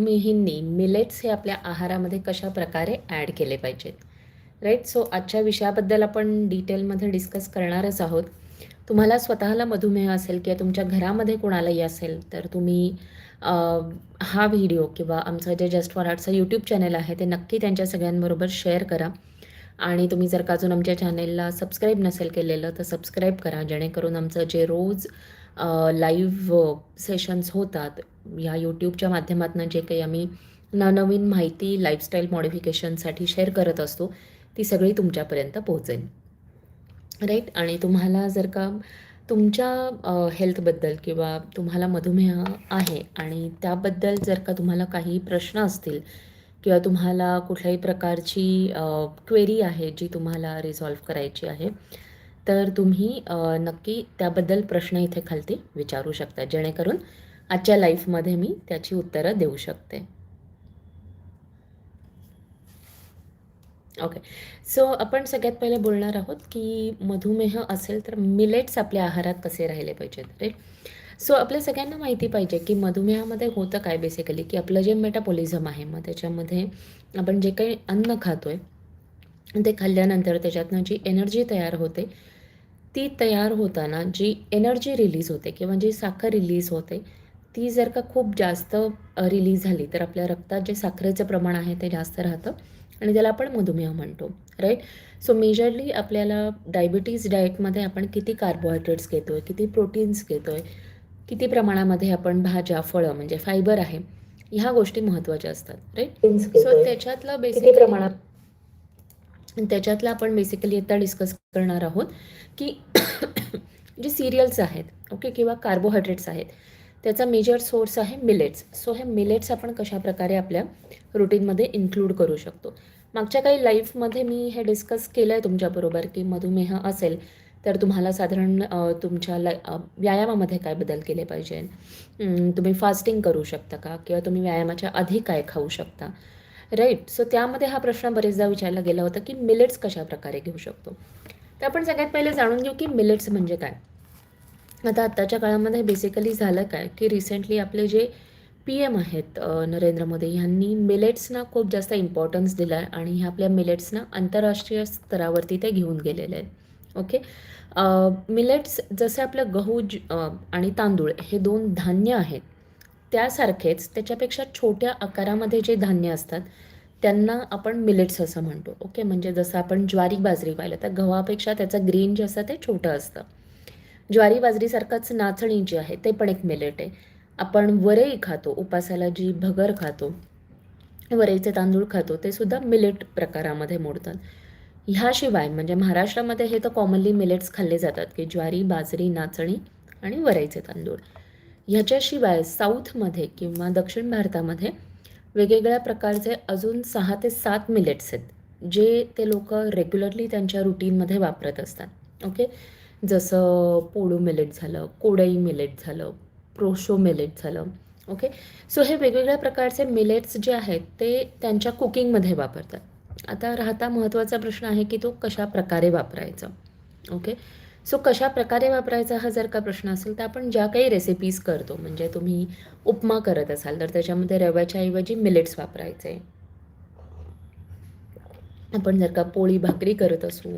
मधुमेहींनी millets हे आपल्या आहारामध्ये कशा प्रकारे ॲड केले पाहिजेत? राईट सो आजच्या विषयाबद्दल आपण डिटेलमध्ये डिस्कस करणारच आहोत. तुम्हाला स्वतःला मधुमेह असेल किंवा तुमच्या घरामध्ये कोणालाही असेल तर तुम्ही हा व्हिडिओ किंवा आमचं जे जस्ट फॉर आर्टचं यूट्यूब चॅनल आहे ते नक्की त्यांच्या सगळ्यांबरोबर शेअर करा. आणि तुम्ही जर का अजून आमच्या चॅनेलला सबस्क्राईब नसेल केलेलं तर सबस्क्राईब करा जेणेकरून आमचं जे रोज लाईव्ह सेशन्स होतात. या यूट्यूबच्या माध्यमातून जे काही आम्ही नवनवीन माहिती लाईफस्टाईल मॉडिफिकेशनसाठी शेअर करत असतो ती सगळी तुमच्यापर्यंत पोहोचेल. राईट आणि तुम्हाला जर का तुमच्या हेल्थबद्दल किंवा तुम्हाला मधुमेह आहे आणि त्याबद्दल जर का तुम्हाला काही प्रश्न असतील किंवा तुम्हाला कुठल्याही प्रकारची क्वेरी आहे जी तुम्हाला रिझॉल्व्ह करायची आहे तर तुम्ही नक्की त्याबद्दल प्रश्न इथे खालती विचारू शकता. जेणेकरून आजच्या लाईफमध्ये मी त्याची उत्तरं देऊ शकते. ओके. सो आपण सगळ्यात पहिले बोलणार आहोत की मधुमेह असेल तर मिलेट्स आपल्या आहारात कसे राहिले पाहिजेत राईट सो आपल्या सगळ्यांना माहिती पाहिजे की मधुमेहामध्ये होतं काय बेसिकली की आपलं जे मेटाबॉलिझम आहे मग त्याच्यामध्ये आपण जे काही अन्न खातो आहे ते खाल्ल्यानंतर त्याच्यातनं जी एनर्जी तयार होते ती तयार होताना जी एनर्जी रिलीज होते किंवा जी साखर रिलीज होते ती जर का खूप जास्त रिलीज झाली तर आपल्या रक्तात जे साखरेचं प्रमाण आहे ते जास्त राहतं आणि त्याला आपण मधुमेह म्हणतो राईट सो मेजरली आपल्याला डायबिटीज डाएटमध्ये आपण किती कार्बोहायड्रेट्स घेतो आहे किती प्रोटीन्स घेतो आहे किती प्रमाणामध्ये आपण भाज्या फळं म्हणजे फायबर आहे ह्या गोष्टी महत्त्वाच्या असतात राईट सो त्याच्यातलं बेसिक प्रमाणात? त्याच्यातलं आपण बेसिकली आता डिस्कस करणार आहोत की जे सिरियल्स आहेत ओके किंवा कार्बोहायड्रेट्स आहेत त्याचा मेजर सोर्स आहे मिलेट्स सो हे मिलेट्स आपण कशाप्रकारे आपल्या रुटीनमध्ये इन्क्लूड करू शकतो? मागच्या काही लाईफमध्ये मी हे डिस्कस केलं आहे तुमच्याबरोबर की मधुमेह असेल तर तुम्हाला साधारण तुमच्या ल व्यायामामध्ये काय बदल केले पाहिजे तुम्ही फास्टिंग करू शकता का? किंवा तुम्ही व्यायामाच्या आधी काय खाऊ शकता? राईट सो त्यामध्ये हा प्रश्न बरेचदा विचारला गेला होता की मिलेट्स कशा प्रकारे घेऊ शकतो? तर आपण सगळ्यात पहिले जाणून घेऊ की मिलेट्स म्हणजे काय? आता आत्ताच्या काळामध्ये बेसिकली झालं काय की रिसेंटली आपले जे पी एम आहेत नरेंद्र मोदी यांनी मिलेट्सना खूप जास्त इम्पॉर्टन्स दिला आहे आणि ह्या आपल्या मिलेट्सना आंतरराष्ट्रीय स्तरावरती ते घेऊन गेलेले आहेत. ओके मिलेट्स जसे आपलं गहू ज आणि तांदूळ हे दोन धान्य आहेत. त्यासारखेच त्याच्यापेक्षा छोट्या आकारामध्ये जे धान्य असतात त्यांना आपण मिलेट्स असं म्हणतो. ओके म्हणजे जसं आपण ज्वारी बाजरी पाहिलं तर गव्हापेक्षा त्याचं ग्रेन जे असतं ते छोटं असतं. ज्वारी बाजरीसारखंच नाचणी जी आहे ते पण एक मिलेट आहे. आपण वरई खातो उपासाला जी भगर खातो वरईचे तांदूळ खातो ते सुद्धा मिलेट प्रकारामध्ये मोडतात. ह्याशिवाय म्हणजे महाराष्ट्रामध्ये हे तर कॉमनली मिलेट्स खाल्ले जातात की ज्वारी बाजरी नाचणी आणि वरईचे तांदूळ. ह्याच्याशिवाय साऊथमध्ये किंवा दक्षिण भारतामध्ये वेगवेगळ्या प्रकारचे अजून सहा ते सात मिलेट्स आहेत जे ते लोक रेग्युलरली त्यांच्या रुटीनमध्ये वापरत असतात. ओके जसं पोळू मिलेट झालं कोडई मिलेट झालं प्रोशो मिलेट झालं. ओके सो हे वेगवेगळ्या प्रकारचे मिलेट्स जे आहेत ते त्यांच्या कुकिंगमध्ये वापरतात. आता राहता महत्त्वाचा प्रश्न आहे की तो कशा प्रकारे वापरायचा? ओके सो कशा प्रकारे वापरायचा हा जर का प्रश्न असेल तर आपण ज्या काही रेसिपीज करतो म्हणजे तुम्ही उपमा करत असाल तर त्याच्यामध्ये रव्याच्या ऐवजी मिलेट्स वापरायचे. आपण जर का पोळी भाकरी करत असू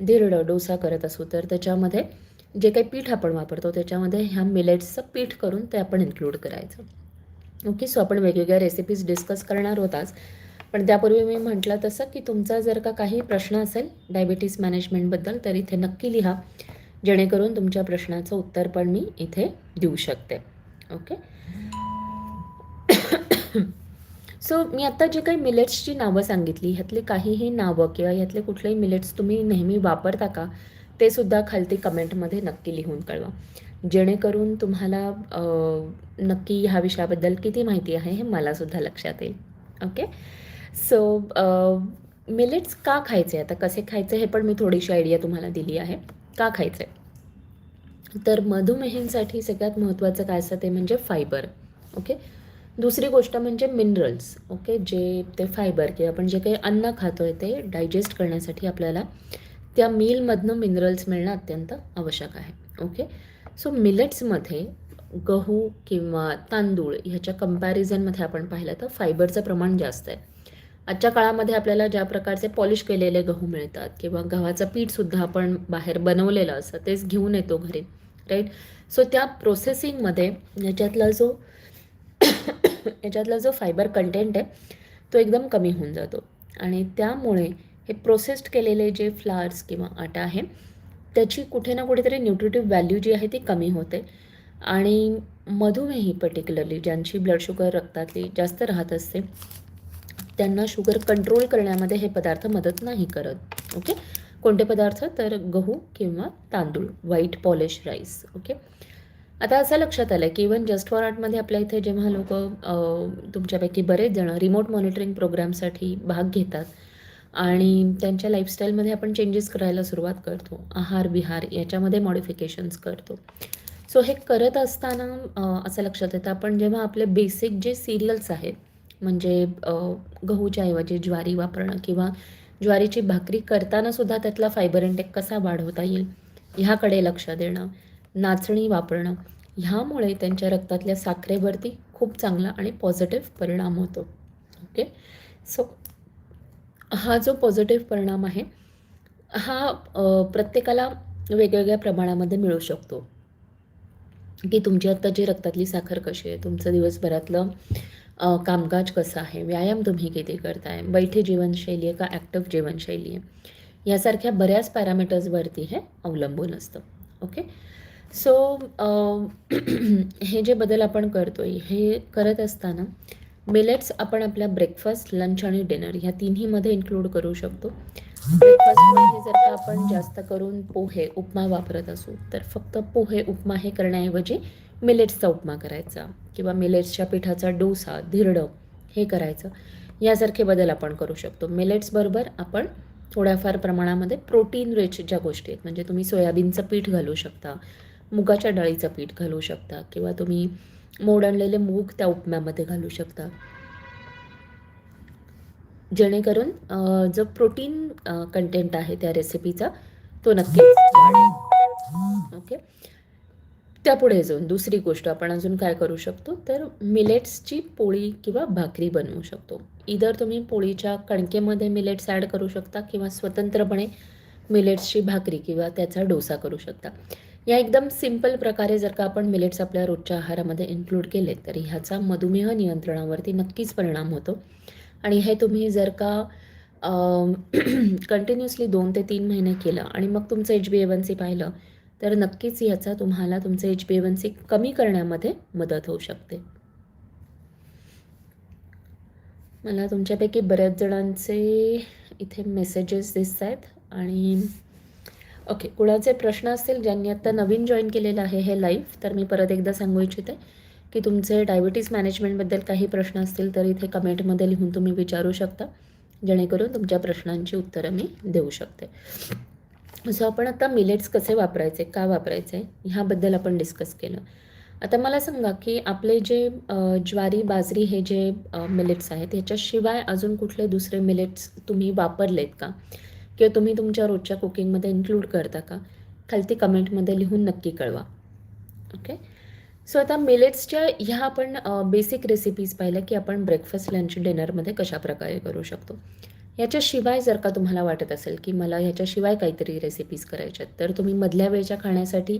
धिरडं डोसा करत असू तर त्याच्यामध्ये जे काही पीठ आपण वापरतो त्याच्यामध्ये ह्या मिलेट्सचं पीठ करून ते आपण इन्क्लूड करायचं. ओके सो आपण वेगवेगळ्या रेसिपीज डिस्कस करणार होताच पण त्यापूर्वी मी म्हटलं तसं की तुमचा जर का काही प्रश्न असेल डायबिटीस मॅनेजमेंटबद्दल तर इथे नक्की लिहा. जेणेकरून तुमच्या प्रश्नाचं उत्तर पण मी इथे देऊ शकते. ओके सो मी आत्ता जे काही मिलेट्सची नावं सांगितली ह्यातली काहीही नावं किंवा ह्यातले कुठलेही मिलेट्स तुम्ही नेहमी वापरता का ते सुद्धा खालती कमेंटमध्ये नक्की लिहून कळवा. जेणेकरून तुम्हाला नक्की ह्या विषयाबद्दल किती माहिती आहे हे मलासुद्धा लक्षात येईल. ओके सो मिलेट्स uh, का खायचे? आता कसे खायचे हे पण मी थोडीशी आयडिया तुम्हाला दिली आहे. का खायचे? तर मधुमेहींसाठी सगळ्यात महत्त्वाचं काय असतं ते म्हणजे फायबर ओके दुसरी गोष्ट म्हणजे मिनरल्स ओके जे ते फायबर किंवा आपण जे काही अन्न खातो आहे ते डायजेस्ट करण्यासाठी आपल्याला त्या मीलमधनं मिनरल्स मिळणं अत्यंत आवश्यक आहे ओके सो मिलेट्समध्ये गहू किंवा तांदूळ ह्याच्या कंपॅरिझनमध्ये आपण पाहिलं तर फायबरचं प्रमाण जास्त आहे. आजच्या काळामध्ये आपल्याला ज्या प्रकारचे पॉलिश केलेले गहू मिळतात किंवा गव्हाचं पीठसुद्धा आपण बाहेर बनवलेलं असतं तेच घेऊन येतो घरी राईट सो त्या प्रोसेसिंगमध्ये याच्यातला जो याच्यातला जो फायबर कंटेंट आहे तो एकदम कमी होऊन जातो. आणि त्यामुळे हे प्रोसेस्ड केलेले जे फ्लावर्स किंवा आटा आहे त्याची कुठे ना कुठेतरी न्यूट्रिटिव्ह व्हॅल्यू जी आहे ती कमी होते. आणि मधुमेही पर्टिक्युलरली ज्यांची ब्लड शुगर रक्तातली जास्त राहत असते त्यांना शुगर कंट्रोल करण्यामध्ये हे पदार्थ मदत नाही करत. ओके कोणते पदार्थ? तर गहू किंवा तांदूळ व्हाईट पॉलिश राईस ओके आता असं लक्षात आलं की इवन जस्ट फॉर आर्टमध्ये आपल्या इथे जेव्हा लोक तुमच्यापैकी बरेच जण रिमोट मॉनिटरिंग प्रोग्रामसाठी भाग घेतात आणि त्यांच्या लाईफस्टाईलमध्ये आपण चेंजेस करायला सुरुवात करतो. आहार विहार याच्यामध्ये मॉडिफिकेशन्स करतो. सो हे करत असताना असं लक्षात येतं. आपण जेव्हा आपले बेसिक जे सिरियल्स आहेत म्हणजे गहूच्या ऐवजी ज्वारी वापरणं किंवा ज्वारीची भाकरी करताना सुद्धा त्यातला फायबर इंटेक कसा वाढवता येईल ह्याकडे लक्ष देणं नाचणी वापरणं ह्यामुळे त्यांच्या रक्तातल्या साखरेवरती खूप चांगला आणि पॉझिटिव्ह परिणाम होतो. ओके सो हा जो पॉझिटिव्ह परिणाम आहे हा प्रत्येकाला वेगवेगळ्या प्रमाणामध्ये मिळू शकतो. की तुमची आत्ताची रक्तातली साखर कशी आहे तुमचं दिवसभरातलं कामकाज कसं आहे? व्यायाम तुम्ही किती करताय? बैठी जीवनशैली आहे का? ॲक्टिव्ह जीवनशैली आहे? यासारख्या बऱ्याच पॅरामीटर्सवरती हे अवलंबून असतं. ओके सो हे जे बदल आपण करतोय हे करत असताना मिलेट्स आपण आपल्या ब्रेकफास्ट लंच आणि डिनर ह्या तिन्हीमध्ये इन्क्लूड करू शकतो. ब्रेकफास्टमध्ये जर का आपण जास्त करून पोहे उपमा वापरत असू तर फक्त पोहे उपमा हे करण्याऐवजी मिलेट्सचा उपमा करायचा किंवा मिलेट्सच्या पिठाचा डोसा धिरडं हे करायचं. यासारखे बदल आपण करू शकतो. मिलेट्सबरोबर आपण थोड्याफार प्रमाणामध्ये प्रोटीन रिच ज्या गोष्टी आहेत म्हणजे तुम्ही सोयाबीनचं पीठ घालू शकता मुगाच्या डाळीचं पीठ घालू शकता किंवा तुम्ही मोड आणलेले मूग त्या उपम्यामध्ये घालू शकता. जेणेकरून जो प्रोटीन कंटेंट आहे त्या रेसिपीचा तो नक्कीच वाढेल. ओके त्यापुढे जाऊन दुसरी गोष्ट आपण अजून काय करू शकतो? तर मिलेट्सची पोळी किंवा भाकरी बनवू शकतो. इधर तुम्ही पोळीच्या कणकेमध्ये मिलेट्स ॲड करू शकता किंवा स्वतंत्रपणे मिलेट्सची भाकरी किंवा त्याचा डोसा करू शकता. या एकदम सिंपल प्रकारे जर का आपण मिलेट्स आपल्या रोजच्या आहारामध्ये इन्क्लूड केले तर ह्याचा मधुमेह नियंत्रणावरती नक्कीच परिणाम होतो. आणि हे तुम्ही जर का कंटिन्युअसली दोन ते तीन महिने केलं आणि मग तुमचं एच बी एवन सी पाहिलं तर नक्कीच याचा तुम्हाला तुमचं एच बी वन सी कमी करण्यामध्ये मदत होऊ शकते. मला तुमच्यापैकी बऱ्याच जणांचे इथे मेसेजेस दिसत आहेत आणि ओके कुणाचे प्रश्न असतील ज्यांनी आत्ता नवीन जॉईन केलेलं आहे हे लाईव्ह तर मी परत एकदा सांगू इच्छिते की तुमचे डायबिटीज मॅनेजमेंटबद्दल काही प्रश्न असतील तर इथे कमेंटमध्ये लिहून तुम्ही विचारू शकता. जेणेकरून तुमच्या प्रश्नांची उत्तरं मी देऊ शकते. सो आपण आता मिलेट्स कसे वापरायचे का वापरायचे ह्याबद्दल आपण डिस्कस केलं. आता मला सांगा की आपले जे ज्वारी बाजरी हे जे मिलेट्स आहेत ह्याच्याशिवाय अजून कुठले दुसरे मिलेट्स तुम्ही वापरलेत का? किंवा तुम्ही तुमच्या रोजच्या कुकिंगमध्ये इन्क्लूड करता का? खालती कमेंटमध्ये लिहून नक्की कळवा. ओके सो आता मिलेट्सच्या ह्या आपण बेसिक रेसिपीज पाहिल्या की आपण ब्रेकफास्ट लंच डिनरमध्ये कशा प्रकारे करू शकतो? याच्याशिवाय जर का तुम्हाला वाटत असेल की मला ह्याच्याशिवाय काहीतरी रेसिपीज करायच्या आहेत तर तुम्ही मधल्या वेळच्या खाण्यासाठी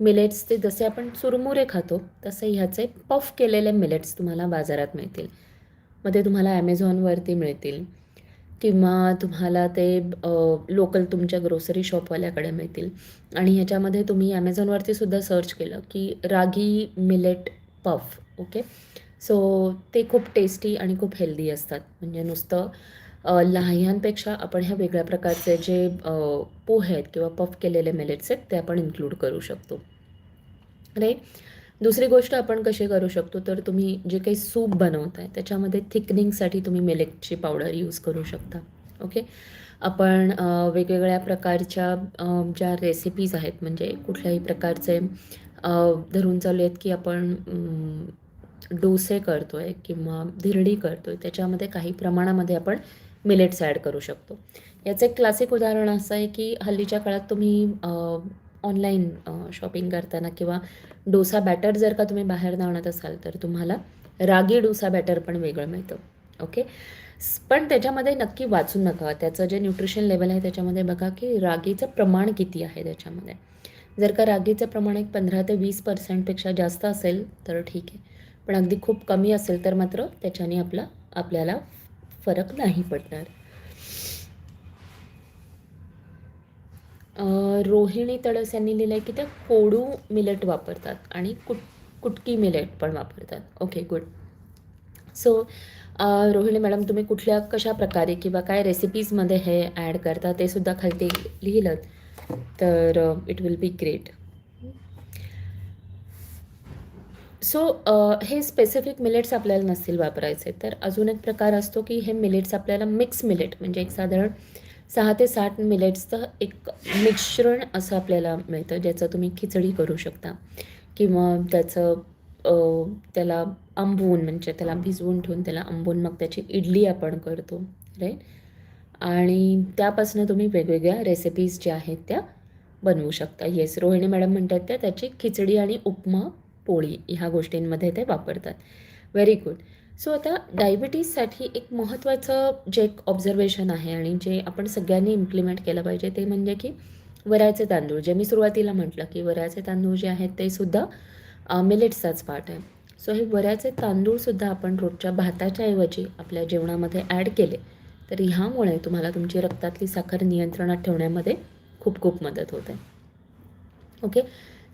मिलेट्स ते जसे आपण चुरमुरे खातो तसे ह्याचे पफ केलेले मिलेट्स तुम्हाला बाजारात मिळतील. मग ते तुम्हाला ॲमेझॉनवरती मिळतील किंवा तुम्हाला ते लोकल तुमच्या ग्रोसरी शॉपवाल्याकडे मिळतील. आणि ह्याच्यामध्ये तुम्ही ॲमेझॉनवरती सुद्धा सर्च केलं की ragi millet puff okay so ते खूप टेस्टी आणि खूप हेल्दी असतात. म्हणजे नुसतं अ, आपण ह्या वेगळ्या प्रकारचे जे पोहे आहेत किंवा पफ केलेले मिलेट्स आहेत ते आपण इन्क्लूड करू शकतो. राईट दुसरी गोष्ट आपण कशी करू शकतो तर तुम्ही जे काही सूप बनवताय त्याच्यामध्ये थिकनिंगसाठी तुम्ही मिलेटची पावडर यूज करू शकता. ओके? आपण वेगवेगळ्या प्रकारच्या ज्या रेसिपीज आहेत म्हणजे कुठल्याही प्रकारचे धरून चालू आहेत की आपण डोसे करतो आहे किंवा धिरडी करतो आहे त्याच्यामध्ये काही प्रमाणामध्ये आपण मिलेट्स ॲड करू शकतो. याचं एक क्लासिक उदाहरण असं आहे की हल्लीच्या काळात तुम्ही ऑनलाईन शॉपिंग करताना किंवा डोसा बॅटर जर का तुम्ही बाहेर आणत असाल तर तुम्हाला रागी डोसा बॅटर पण वेगळं मिळतं. ओके पण त्याच्यामध्ये नक्की वाचून नका. त्याचं जे न्यूट्रिशन लेवल आहे त्याच्यामध्ये बघा की रागीचं प्रमाण किती आहे त्याच्यामध्ये. जर का रागीचं प्रमाण एक पंधरा ते वीस पर्सेंटपेक्षा जास्त असेल तर ठीक आहे. पण अगदी खूप कमी असेल तर मात्र त्याच्याने आपला आपल्याला फरक नाही पडणार. रोहिणी तडस यांनी लिहिलं आहे की त्या कोडू मिलेट वापरतात आणि कुट कुटकी मिलेट पण वापरतात. Okay good so Rohini madam तुम्ही कुठल्या कशा प्रकारे किंवा काय रेसिपीजमध्ये हे ॲड करता ते सुद्धा खालती लिहिलं तर it will be great so हे स्पेसिफिक मिलेट्स आपल्याला नसतील वापरायचे. तर अजून एक प्रकार असतो की हे मिलेट्स आपल्याला मिक्स मिलेट म्हणजे एक साधारण सहा ते साठ मिलेट्सचं एक मिश्रण असं आपल्याला मिळतं ज्याचं तुम्ही खिचडी करू शकता. किंवा त्याचं त्याला आंबवून म्हणजे त्याला भिजवून ठेवून त्याला आंबवून मग त्याची इडली आपण करतो राईट आणि त्यापासून तुम्ही वेगवेगळ्या रेसिपीज ज्या आहेत त्या बनवू शकता. येस रोहिणी मॅडम म्हणतात त्या त्याची खिचडी आणि उपमा पोळी ह्या गोष्टींमध्ये ते वापरतात. व्हेरी गुड सो आता डायबिटीजसाठी एक महत्त्वाचं जे एक ऑब्झर्वेशन आहे आणि जे आपण सगळ्यांनी इम्प्लिमेंट केलं पाहिजे ते म्हणजे की वऱ्याचे तांदूळ. जे मी सुरुवातीला म्हटलं की वऱ्याचे तांदूळ जे आहेत ते सुद्धा मिलेट्सचाच पार्ट आहे. सो हे वऱ्याचे तांदूळसुद्धा आपण रोजच्या भाताच्या ऐवजी आपल्या जेवणामध्ये ॲड केले तर ह्यामुळे तुम्हाला तुमची रक्तातली साखर नियंत्रणात ठेवण्यामध्ये खूप खूप मदत होते. ओके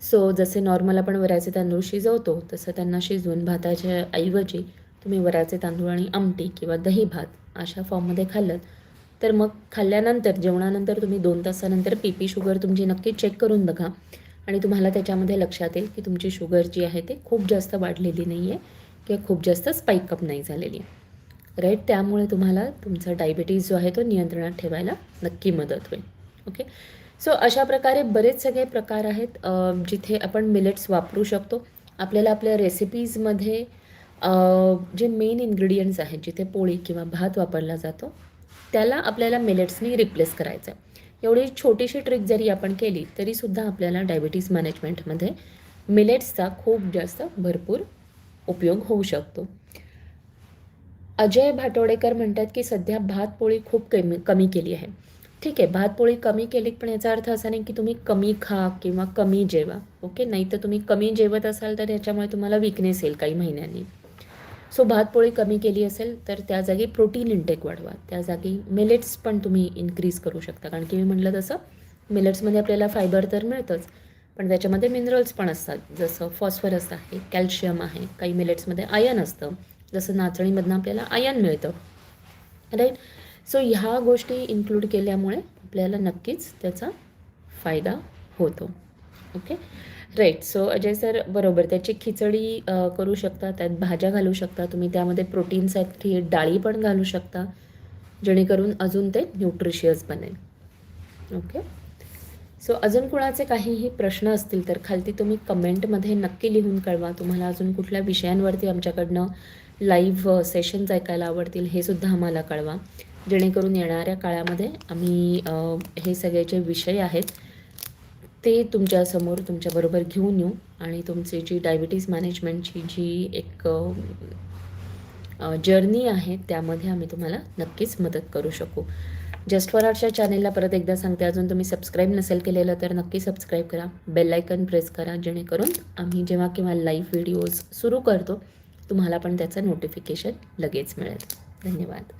सो जसे नॉर्मल आपण वऱ्याचे तांदूळ शिजवतो तसं त्यांना शिजवून भाताच्या ऐवजी तुम्ही वऱ्याचे तांदूळ आणि आमटी किंवा दही भात अशा फॉर्ममध्ये खाल्लं तर मग खाल्ल्यानंतर जेवणानंतर तुम्ही दोन तासानंतर पी पी शुगर तुमची नक्की चेक करून बघा. आणि तुम्हाला त्याच्यामध्ये लक्षात येईल की तुमची शुगर जी आहे ती खूप जास्त वाढलेली नाही आहे किंवा खूप जास्त स्पाईकअप नाही झालेली आहे. राईट त्यामुळे तुम्हाला तुमचा डायबिटीज जो आहे तो नियंत्रणात ठेवायला नक्की मदत होईल. ओके सो अशा प्रकारे बरेच सगळे प्रकार आहेत जिथे आपण मिलेट्स वापरू शकतो. आपल्याला आपल्या रेसिपीजमध्ये जे मेन इन्ग्रेडियंट्स आहेत जिथे पोळी किंवा भात वापरला जातो त्याला आपल्याला मिलेट्सनी रिप्लेस करायचं आहे एवढी छोटीशी ट्रिक जरी आपण केली तरीसुद्धा आपल्याला डायबिटीज मॅनेजमेंटमध्ये मिलेट्सचा खूप जास्त भरपूर उपयोग होऊ शकतो. अजय भाटोडेकर म्हणतात की सध्या भात पोळी खूप कमी कमी केली आहे. ठीक आहे भात पोळी कमी केली पण याचा अर्थ असा नाही की तुम्ही कमी खा किंवा कमी जेवा ओके? नाही तर तुम्ही कमी जेवत असाल तर याच्यामुळे तुम्हाला विकनेस येईल काही महिन्यांनी. सो भात पोळी कमी केली असेल तर त्या जागी प्रोटीन इंटेक वाढवा. त्या जागी मिलेट्स पण तुम्ही इन्क्रीज करू शकता. कारण की मी म्हटलं तसं मिलेट्समध्ये आपल्याला फायबर तर मिळतंच पण त्याच्यामध्ये मिनरल्स पण असतात. जसं फॉस्फरस आहे कॅल्शियम आहे काही मिलेट्समध्ये आयन असतं. जसं नाचणीमधनं आपल्याला आयन मिळतं. राईट सो ह्या गोष्टी इन्क्लूड केल्यामुळे आपल्याला नक्कीच त्याचा फायदा होतो. Okay right so Ajay sir बरोबर. त्याची खिचडी करू शकता त्यात भाज्या घालू शकता. तुम्ही त्यामध्ये प्रोटीनसाठी डाळी पण घालू शकता जेणेकरून अजून ते न्यूट्रिशियस बनेल. ओके सो अजून कुणाचे काहीही प्रश्न असतील तर खालती तुम्ही कमेंटमध्ये नक्की लिहून कळवा. तुम्हाला अजून कुठल्या विषयांवरती आमच्याकडनं लाईव्ह सेशन्स ऐकायला आवडतील हे सुद्धा आम्हाला कळवा. जेणेकरून येणाऱ्या काळामध्ये आम्ही हे सगळे जे विषय आहेत ते तुमच्यासमोर तुमच्याबरोबर घेऊन येऊ आणि तुमची जी डायबिटीज मॅनेजमेंटची जी एक जर्नी आहे त्यामध्ये आम्ही तुम्हाला नक्कीच मदत करू शकू. जस्ट फॉर आर्टच्या चॅनेलला परत एकदा सांगते अजून तुम्ही सबस्क्राईब नसेल केलेलं तर नक्की सबस्क्राईब करा. बेल आयकन प्रेस करा जेणेकरून आम्ही जेव्हा केव्हा लाईव्ह व्हिडिओज सुरू करतो तुम्हाला पण त्याचं नोटिफिकेशन लगेच मिळेल. धन्यवाद.